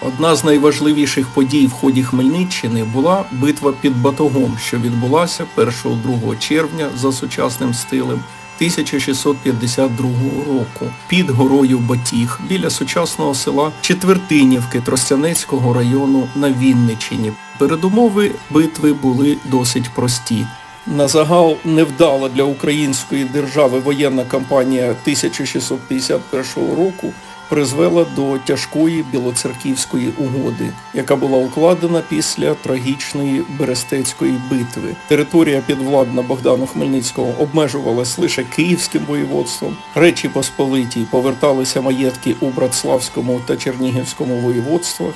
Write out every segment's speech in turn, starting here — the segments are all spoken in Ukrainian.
Одна з найважливіших подій в ході Хмельниччини була битва під Батогом, що відбулася 1-2 червня за сучасним стилем 1652 року під горою Батіг біля сучасного села Четвертинівки Тростянецького району на Вінниччині. Передумови битви були досить прості. На загал невдала для української держави воєнна кампанія 1651 року призвела до тяжкої білоцерківської угоди, яка була укладена після трагічної Берестецької битви. Територія підвладна Богдану Хмельницького обмежувалась лише Київським воєводством. Речі Посполитій поверталися маєтки у Братславському та Чернігівському воєводствах.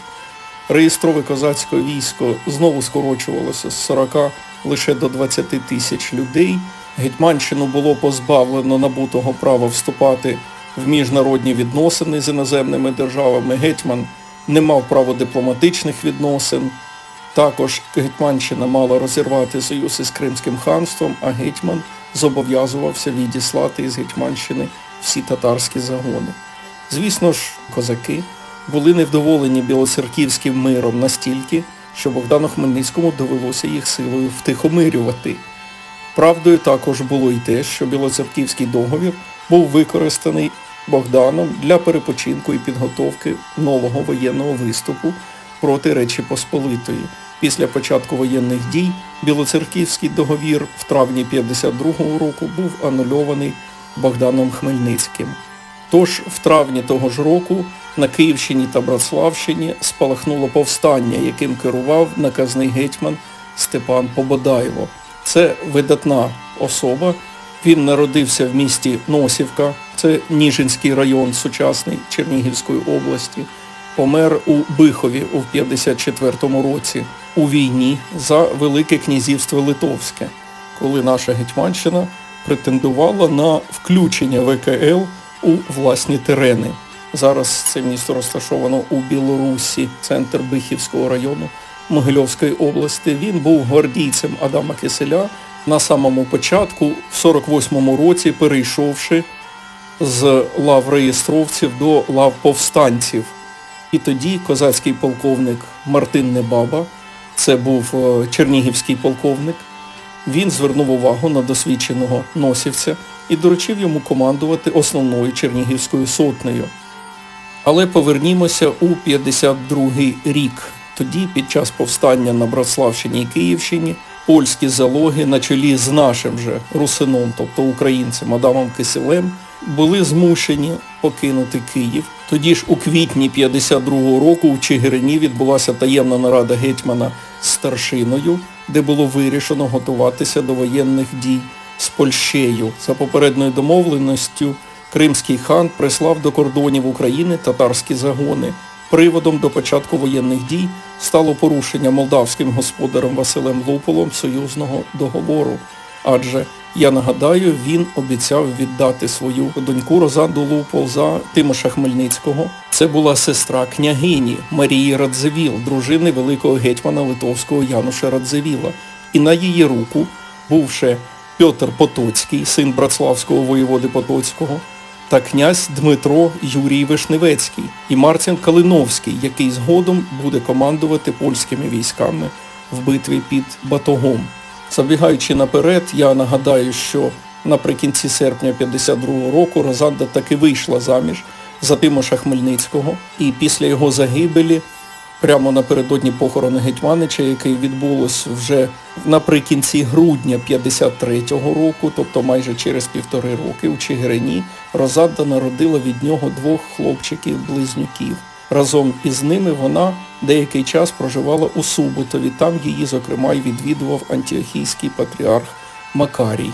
Реєстрове козацьке військо знову скорочувалося з 40 лише до 20 тисяч людей. Гетьманщину було позбавлено набутого права вступати в міжнародні відносини з іноземними державами. Гетьман не мав права дипломатичних відносин. Також Гетьманщина мала розірвати союз із Кримським ханством, а гетьман зобов'язувався відіслати із Гетьманщини всі татарські загони. Звісно ж, козаки були невдоволені білоцерківським миром настільки, що Богдану Хмельницькому довелося їх силою втихомирювати. Правдою також було й те, що білоцерківський договір був використаний Богданом для перепочинку і підготовки нового воєнного виступу проти Речі Посполитої. Після початку воєнних дій Білоцерківський договір в травні 52-го року був анульований Богданом Хмельницьким. Тож в травні того ж року на Київщині та Братславщині спалахнуло повстання, яким керував наказний гетьман Степан Пободаєво. Це видатна особа. Він народився в місті Носівка, це Ніжинський район сучасний Чернігівської області. Помер у Бихові у 54-му році у війні за Велике князівство Литовське, коли наша Гетьманщина претендувала на включення ВКЛ у власні терени. Зараз це місто розташовано у Білорусі, центр Бихівського району Могильовської області. Він був гвардійцем Адама Киселя на самому початку, в 48-му році, перейшовши з лав реєстровців до лав повстанців. І тоді козацький полковник Мартин Небаба, це був е, чернігівський полковник, він звернув увагу на досвідченого носівця і доручив йому командувати основною чернігівською сотнею. Але повернімося у 52-й рік. Тоді, під час повстання на Братславщині і Київщині, польські залоги на чолі з нашим же русином, тобто українцем Адамом Киселем, були змушені покинути Київ. Тоді ж у квітні 52-го року в Чигирині відбулася таємна нарада гетьмана з старшиною, де було вирішено готуватися до воєнних дій з Польщею. За попередньою домовленістю Кримський хан прислав до кордонів України татарські загони. Приводом до початку воєнних дій стало порушення молдавським господарем Василем Луполом союзного договору. Адже, я нагадаю, він обіцяв віддати свою доньку Розанду Лупол за Тимоша Хмельницького. Це була сестра княгині Марії Радзивіл, дружини великого гетьмана Литовського Януша Радзивіла. І на її руку, бувши Петр Потоцький, син братславського воєводи Потоцького, та князь Дмитро Юрій Вишневецький і Марцин Калиновський, який згодом буде командувати польськими військами в битві під Батогом. Забігаючи наперед, я нагадаю, що наприкінці серпня 52-го року Розанда таки вийшла заміж за Тимоша Хмельницького, і після його загибелі прямо напередодні похорону Гетьманича, який відбулось вже наприкінці грудня 53-го року, тобто майже через півтори роки у Чигирині, Розанда народила від нього двох хлопчиків-близнюків. Разом із ними вона деякий час проживала у Субутові. Там її, зокрема, й відвідував антіохійський патріарх Макарій.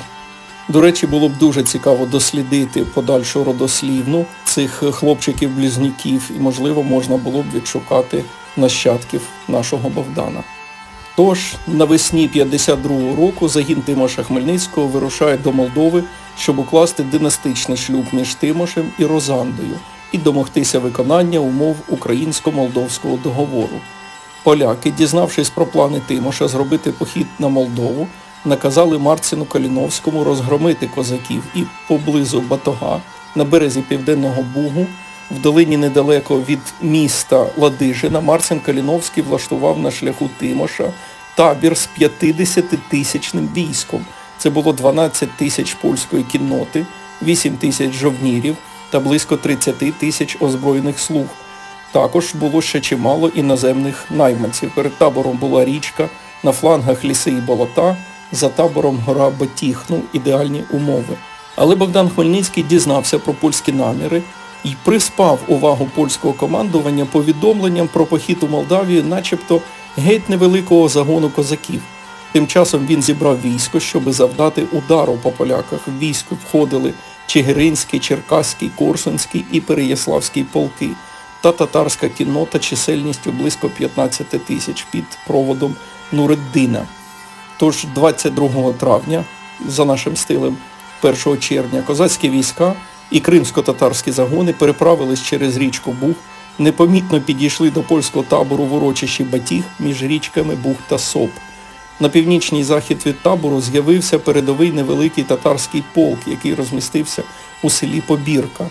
До речі, було б дуже цікаво дослідити подальшу родослівну цих хлопчиків-близнюків, і, можливо, можна було б відшукати нащадків нашого Богдана. Тож, навесні 52-го року загін Тимоша Хмельницького вирушає до Молдови, щоб укласти династичний шлюб між Тимошем і Розандою і домогтися виконання умов українсько-молдовського договору. Поляки, дізнавшись про плани Тимоша зробити похід на Молдову, наказали Марцину Каліновському розгромити козаків і поблизу Батога на березі Південного Бугу В долині недалеко від міста Ладижина Марцин Каліновський влаштував на шляху Тимоша табір з 50-тисячним військом. Це було 12 тисяч польської кінноти, 8 тисяч жовнірів та близько 30 тисяч озброєних слуг. Також було ще чимало іноземних найманців. Перед табором була річка, на флангах ліси і болота, за табором гора Батіг, ну, ідеальні умови. Але Богдан Хмельницький дізнався про польські наміри і приспав увагу польського командування повідомленням про похід у Молдавію, начебто геть невеликого загону козаків. Тим часом він зібрав військо, щоб завдати удару по поляках. В військо входили Чигиринський, Черкаський, Корсунський і Переяславський полки та татарська кіннота чисельністю близько 15 тисяч під проводом Нуреддина. Тож 22 травня, за нашим стилем, 1 червня, козацькі війська і кримсько-татарські загони переправились через річку Буг, непомітно підійшли до польського табору в урочищі Батіг між річками Буг та Соп. На північній захід від табору з'явився передовий невеликий татарський полк, який розмістився у селі Побірка.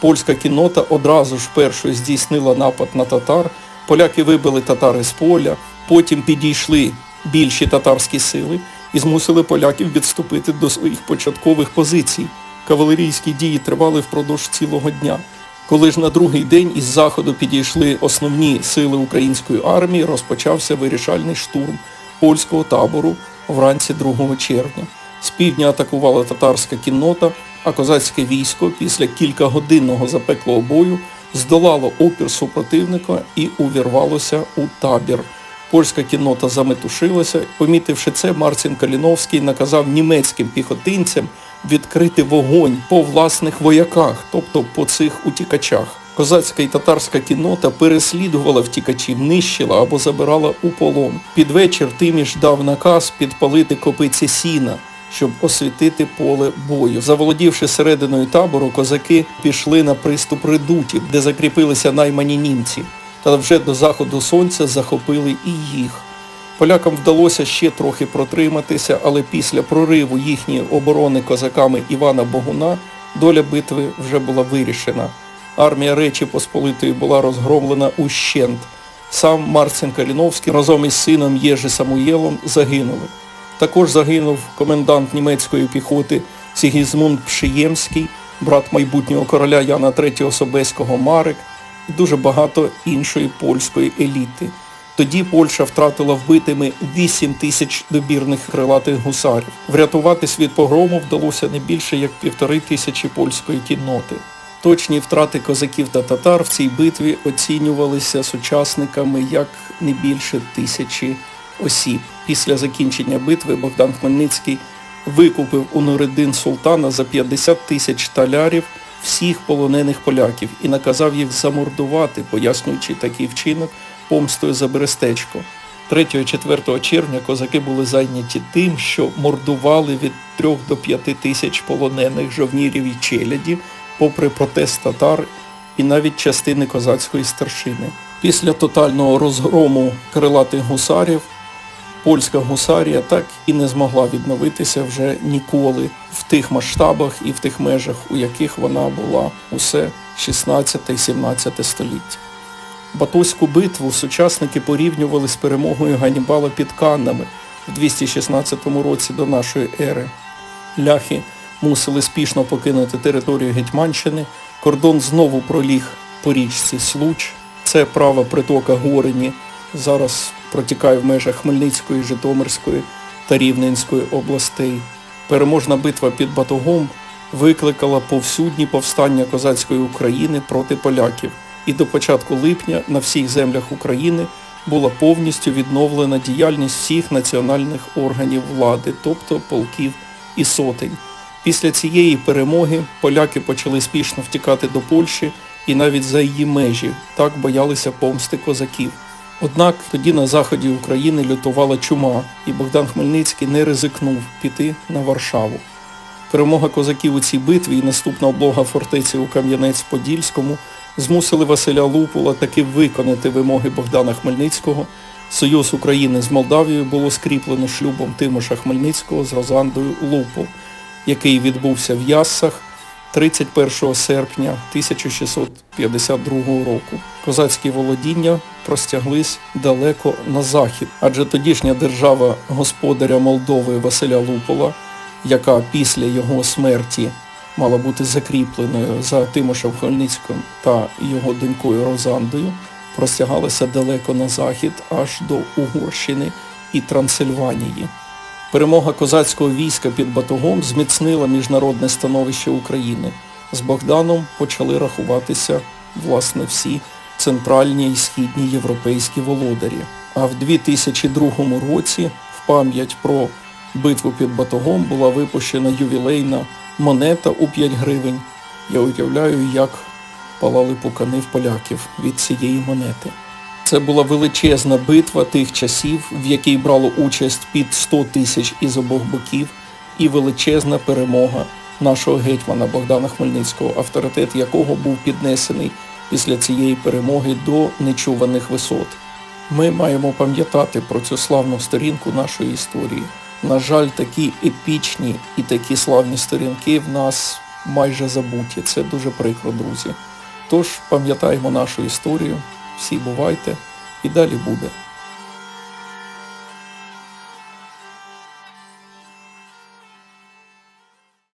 Польська кіннота одразу ж першою здійснила напад на татар. Поляки вибили татари з поля, потім підійшли більші татарські сили і змусили поляків відступити до своїх початкових позицій. Кавалерійські дії тривали впродовж цілого дня. Коли ж на другий день із заходу підійшли основні сили української армії, розпочався вирішальний штурм польського табору вранці 2 червня. З півдня атакувала татарська кіннота, а козацьке військо після кількагодинного запеклого бою здолало опір супротивника і увірвалося у табір. Польська кіннота заметушилася. Помітивши це, Марцін Каліновський наказав німецьким піхотинцям відкрити вогонь по власних вояках, тобто по цих утікачах. Козацька і татарська кіннота переслідувала втікачів, нищила або забирала у полон. Під вечір Тиміш дав наказ підпалити копиці сіна, щоб освітити поле бою. Заволодівши серединою табору, козаки пішли на приступ редутів, де закріпилися наймані німці, та вже до заходу сонця захопили і їх. Полякам вдалося ще трохи протриматися, але після прориву їхньої оборони козаками Івана Богуна доля битви вже була вирішена. Армія Речі Посполитої була розгромлена ущент. Сам Марцин Каліновський разом із сином Єжи Самуєлом загинули. Також загинув комендант німецької піхоти Сігізмунд Пшиємський, брат майбутнього короля Яна III Собеського Марик і дуже багато іншої польської еліти. Тоді Польща втратила вбитими 8 тисяч добірних крилатих гусарів. Врятуватись від погрому вдалося не більше як півтори тисячі польської кінноти. Точні втрати козаків та татар в цій битві оцінювалися сучасниками як не більше тисячі осіб. Після закінчення битви Богдан Хмельницький викупив у Нуридин Султана за 50 тисяч талярів всіх полонених поляків і наказав їх замордувати, пояснюючи такий вчинок помстою за Берестечко. 3-4 червня козаки були зайняті тим, що мордували від 3 до 5 тисяч полонених жовнірів і челяді, попри протест татар і навіть частини козацької старшини. Після тотального розгрому крилатих гусарів польська гусарія так і не змогла відновитися вже ніколи в тих масштабах і в тих межах, у яких вона була усе 16 і 17 століття. Батуську битву сучасники порівнювали з перемогою Ганнібала під Каннами в 216 році до нашої ери. Ляхи мусили спішно покинути територію Гетьманщини, кордон знову проліг по річці Случ. Це права притока Горині, зараз протікає в межах Хмельницької, Житомирської та Рівненської областей. Переможна битва під Батогом викликала повсюдні повстання козацької України проти поляків і до початку липня на всіх землях України була повністю відновлена діяльність всіх національних органів влади, тобто полків і сотень. Після цієї перемоги поляки почали спішно втікати до Польщі і навіть за її межі, так боялися помсти козаків. Однак тоді на заході України лютувала чума, і Богдан Хмельницький не ризикнув піти на Варшаву. Перемога козаків у цій битві і наступна облога фортеці у Кам'янець-Подільському змусили Василя Лупула таки виконати вимоги Богдана Хмельницького. Союз України з Молдавією було скріплено шлюбом Тимоша Хмельницького з Розандою Лупул, який відбувся в Яссах 31 серпня 1652 року. Козацькі володіння простяглись далеко на захід, адже тодішня держава господаря Молдови Василя Лупола, яка після його смерті мала бути закріпленою за Тимошем Хмельницьким та його донькою Розандою, простягалася далеко на захід аж до Угорщини і Трансильванії. Перемога козацького війська під Батогом зміцнила міжнародне становище України. З Богданом почали рахуватися власне всі центральні і східні європейські володарі. А в 2002 році в пам'ять про битву під Батогом була випущена ювілейна монета у 5 гривень. Я уявляю, як палали пукани в поляків від цієї монети. Це була величезна битва тих часів, в якій брало участь під 100 тисяч із обох боків, і величезна перемога нашого гетьмана Богдана Хмельницького, авторитет якого був піднесений після цієї перемоги до нечуваних висот. Ми маємо пам'ятати про цю славну сторінку нашої історії. На жаль, такі епічні і такі славні сторінки в нас майже забуті. Це дуже прикро, друзі. Тож пам'ятаємо нашу історію, всі бувайте і далі буде.